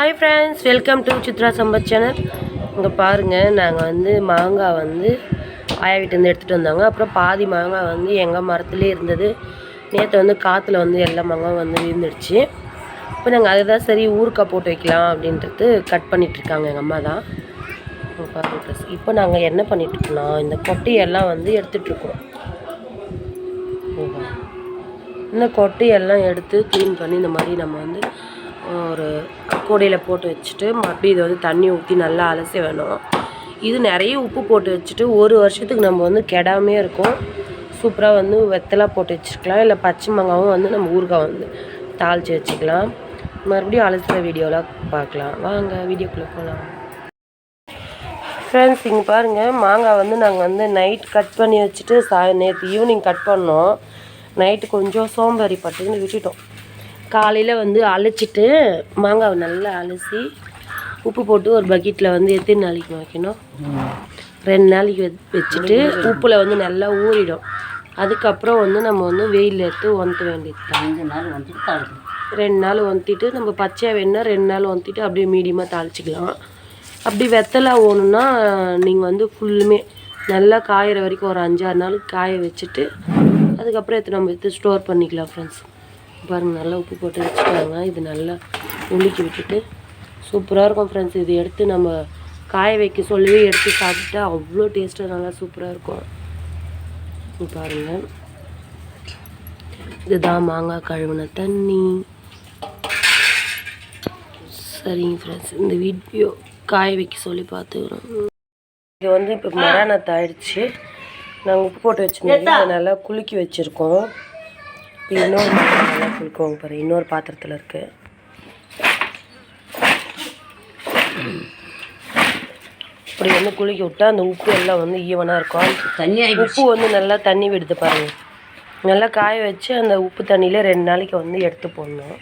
Hi friends welcome to Chitra Sampath channel இங்கே பாருங்கள் நாங்கள் வந்து மாங்காய் வந்து ஆயா வீட்டிலேருந்து எடுத்துகிட்டு வந்தாங்க. அப்புறம் பாதி மாங்காய் வந்து எங்கள் மரத்துலேயே இருந்தது. நேற்று வந்து காற்றுல வந்து எல்லா மாங்காய் வந்து விழுந்துடுச்சு. இப்போ நாங்கள் அதை தான் சரி ஊறுக்காய் போட்டு வைக்கலாம் அப்படின்றது கட் பண்ணிகிட்ருக்காங்க எங்கள் அம்மா தான். பாருங்கள் இப்போ நாங்கள் என்ன பண்ணிகிட்ருக்கோம்னா இந்த கொட்டையெல்லாம் வந்து எடுத்துகிட்ருக்கோம் இந்த கொட்டையெல்லாம் எடுத்து க்ளீன் பண்ணி இந்த மாதிரி நம்ம வந்து ஒரு கூடையில் போட்டு வச்சுட்டு மறுபடியும் இதை வந்து தண்ணி ஊற்றி நல்லா அலசி வேணும். இது நிறைய உப்பு போட்டு வச்சுட்டு ஒரு வருஷத்துக்கு நம்ம வந்து கெடாமே இருக்கும். சூப்பராக வந்து வெத்தலாக போட்டு வச்சுக்கலாம் இல்லை பச்சை மாங்காவும் வந்து நம்ம ஊறுகாய் வந்து தாளித்து வச்சுக்கலாம். மறுபடியும் அலசுகிற வீடியோலாம் பார்க்கலாம். வாங்க வீடியோக்குள்ளே போகலாம் ஃப்ரெண்ட்ஸ் இங்கே பாருங்கள் மாங்காய் வந்து நாங்கள் வந்து நைட் கட் பண்ணி வச்சுட்டு சா நேற்று ஈவினிங் கட் பண்ணோம். நைட்டு கொஞ்சம் சோம்பேறி பட்டுன்னு விட்டுட்டோம். காலையில் வந்து அலச்சிட்டு மாங்காவை நல்லா அலசி உப்பு போட்டு ஒரு பக்கெட்டில் வந்து எத்தனை நாளைக்கு வைக்கணும்? ரெண்டு நாளைக்கு வச்- வச்சுட்டு உப்பில் வந்து நல்லா ஊறிடும். அதுக்கப்புறம் வந்து நம்ம வந்து வெயிலில் எடுத்து ஒந்த வேண்டியது தான். ரெண்டு நாள் ஒந்திட்டு நம்ம பச்சையாக வேணுன்னா ரெண்டு நாள் ஒந்திட்டு அப்படியே மீடியமாக தாளிச்சிக்கலாம். அப்படி வெத்தலை ஓணுன்னா நீங்கள் வந்து ஃபுல்லுமே நல்லா காயிற வரைக்கும் ஒரு அஞ்சாறு நாள் காய வச்சுட்டு அதுக்கப்புறம் எடுத்து நம்ம எடுத்து ஸ்டோர் பண்ணிக்கலாம் ஃப்ரெண்ட்ஸ் பாருங்கள் நல்லா உப்பு போட்டு வச்சுட்டாங்க. இது நல்லா உலுக்கி விட்டுட்டு சூப்பராக இருக்கும் ஃப்ரெண்ட்ஸ் இது எடுத்து நம்ம காய வைக்க சொல்லவே எடுத்து சாப்பிட்டா அவ்வளோ டேஸ்ட்டாக நல்லா சூப்பராக இருக்கும். இங்க பாருங்க. இதுதான் மாங்காய் கழுவின தண்ணி. சரிங்க ஃப்ரெண்ட்ஸ் இந்த வீடியோ காய வைக்க சொல்லி பார்த்துக்கிறோம். இது வந்து இப்போ மரணத்து ஆயிடுச்சு. நாங்கள் உப்பு போட்டு வச்சுருந்தோம். நல்லா குலுக்கி வச்சுருக்கோம். இப்போ இன்னொரு நல்லா குலுக்குவோங்க பாரு இன்னொரு பாத்திரத்தில் இருக்குது இப்படி வந்து குலுக்கி விட்டா அந்த உப்பு எல்லாம் வந்து ஈவனாக இருக்கும். தண்ணி உப்பு வந்து நல்லா தண்ணி விடுது பாருங்க. நல்லா காய வச்சு அந்த உப்பு தண்ணியில் ரெண்டு நாளைக்கு வந்து எடுத்து போடணும்.